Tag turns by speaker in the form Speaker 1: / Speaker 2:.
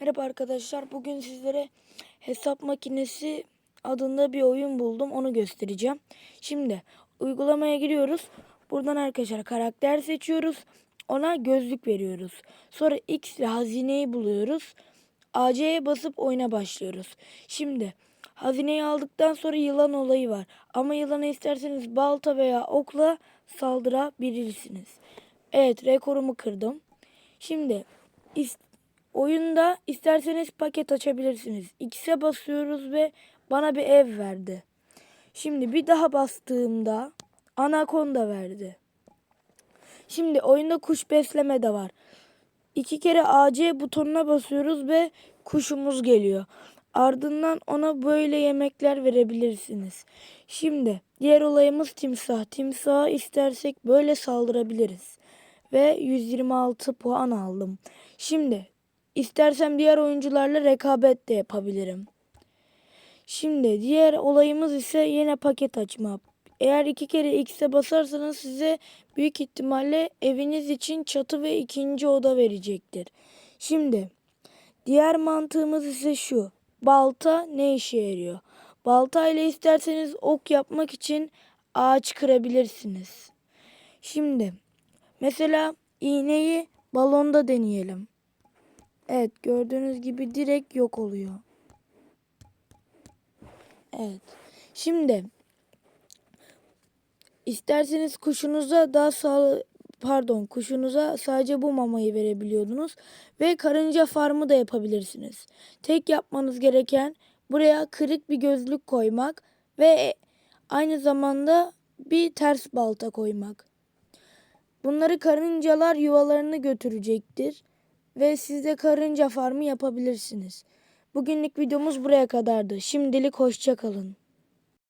Speaker 1: Merhaba arkadaşlar. Bugün sizlere hesap makinesi adında bir oyun buldum. Onu göstereceğim. Şimdi uygulamaya giriyoruz. Buradan arkadaşlar karakter seçiyoruz. Ona gözlük veriyoruz. Sonra X ile hazineyi buluyoruz. AC'ye basıp oyuna başlıyoruz. Şimdi hazineyi aldıktan sonra yılan olayı var. Ama yılanı isterseniz balta veya okla saldırabilirsiniz. Evet rekorumu kırdım. Şimdi oyunda isterseniz paket açabilirsiniz. X'e basıyoruz ve bana bir ev verdi. Şimdi bir daha bastığımda anakonda verdi. Şimdi oyunda kuş besleme de var. İki kere AC butonuna basıyoruz ve kuşumuz geliyor. Ardından ona böyle yemekler verebilirsiniz. Şimdi diğer olayımız timsah. Timsaha istersek böyle saldırabiliriz. Ve 126 puan aldım. Şimdi istersem diğer oyuncularla rekabet de yapabilirim. Şimdi diğer olayımız ise yine paket açma. Eğer iki kere X'e basarsanız size büyük ihtimalle eviniz için çatı ve ikinci oda verecektir. Şimdi diğer mantığımız ise şu. Balta ne işe yarıyor? Balta ile isterseniz ok yapmak için ağaç kırabilirsiniz. Şimdi mesela iğneyi balonda deneyelim. Evet gördüğünüz gibi direkt yok oluyor. Evet. Şimdi isterseniz kuşunuza daha sağ pardon kuşunuza sadece bu mamayı verebiliyordunuz ve karınca farmı da yapabilirsiniz. Tek yapmanız gereken buraya kırık bir gözlük koymak ve aynı zamanda bir ters balta koymak. Bunları karıncalar yuvalarını götürecektir ve siz de karınca farmı yapabilirsiniz. Bugünlük videomuz buraya kadardı. Şimdilik hoşça kalın.